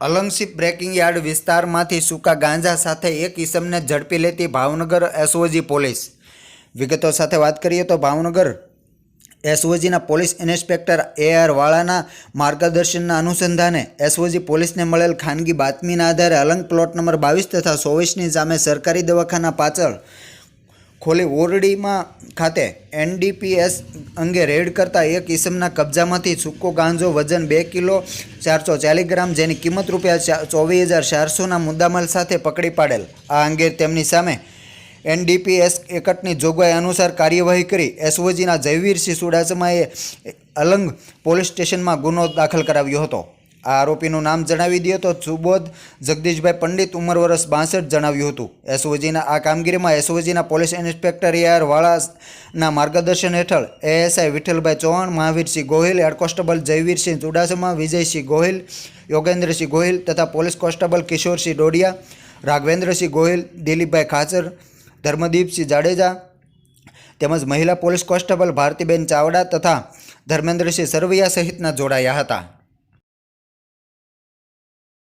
Alang ship breaking yard વિસ્તારમાંથી સૂકા ગાંજા સાથે એક ઈસમને ઝડપી લેતી ભાવનગર એસઓજી પોલીસ. વિગતો સાથે વાત કરીએ તો ભાવનગર એસઓજીના પોલીસ ઇન્સ્પેક્ટર એ આર વાળાના માર્ગદર્શનના અનુસંધાને એસઓજી પોલીસને મળેલ ખાનગી બાતમીના આધારે અલંગ પ્લોટ નંબર બાવીસ તથા ચોવીસની સામે સરકારી દવાખાના પાછળ ખોલી ઓરડીમાં ખાતે એનડીપીએસ અંગે રેડ કરતા એક ઈસમના કબજામાંથી સૂકો ગાંજો વજન બે કિલો ચારસો ચાલીસ ગ્રામ જેની કિંમત રૂપિયા ચોવીસ હજાર ચારસોના મુદ્દામાલ સાથે પકડી પાડેલ. આ અંગે તેમની સામે એનડીપીએસ એકટની જોગવાઈ અનુસાર કાર્યવાહી કરી. એસઓજીના જયવીરસિંહ ચુડાસમાએ અલંગ પોલીસ સ્ટેશનમાં ગુનો દાખલ કરાવ્યો હતો. આ આરોપીનું નામ જણાવી દઈએ તો સુબોધ જગદીશભાઈ પંડિત ઉંમર વર્ષ બાસઠ જણાવ્યું હતું. એસઓજીના આ કામગીરીમાં એસઓજીના પોલીસ ઇન્સ્પેક્ટર એઆર વાળાના માર્ગદર્શન હેઠળ ASI Vitthalbhai Chauhan, Mahavirsinh Gohil head constable Jayvirsinh Chudasama, Vijaysinh Gohil, Yogendrasinh Gohil તથા પોલીસ કોન્સ્ટેબલ કિશોરસિંહ ડોડિયા, રાઘવેન્દ્રસિંહ ગોહિલ, દિલીપભાઈ ખાચર, ધર્મદીપસિંહ જાડેજા તેમજ મહિલા પોલીસ કોન્સ્ટેબલ ભારતીબેન ચાવડા તથા ધર્મેન્દ્રસિંહ સરવૈયા સહિતના જોડાયા હતા.